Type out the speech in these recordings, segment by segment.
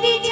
удивительно.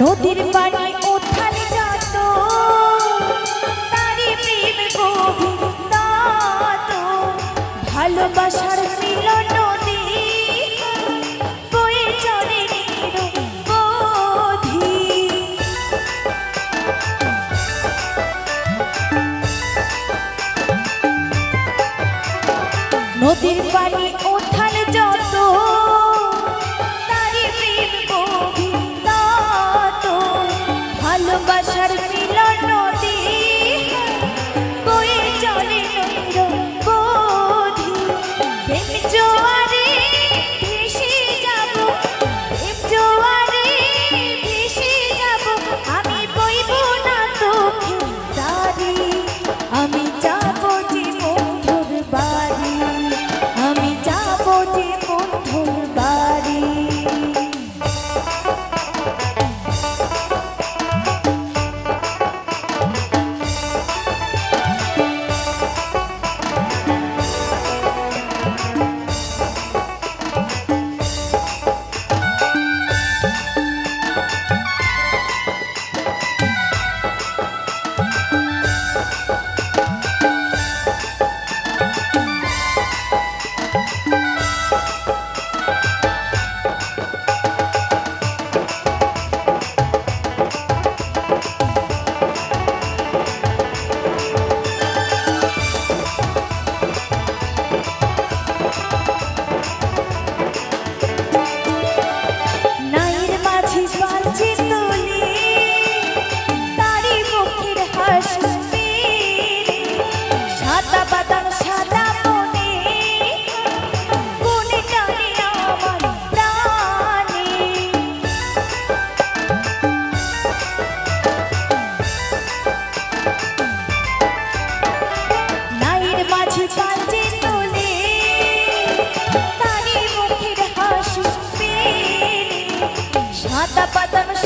নদীর পানি উঠাল যত? তারি প্রেম গভীর ভালোবাসার মিলন নদীর পানি ওঠাল যত?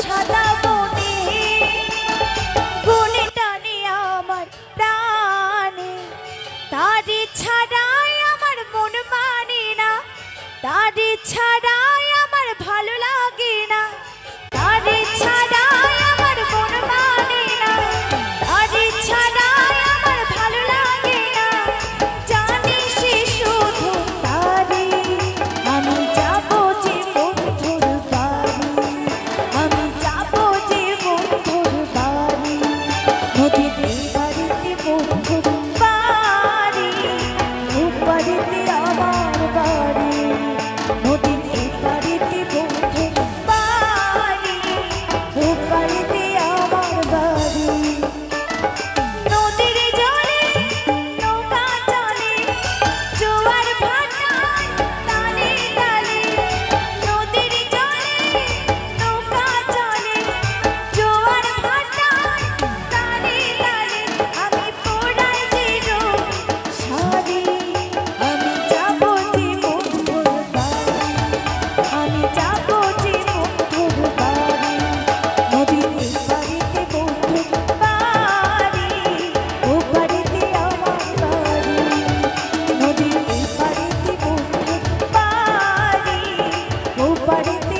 সাজাবো पड़ी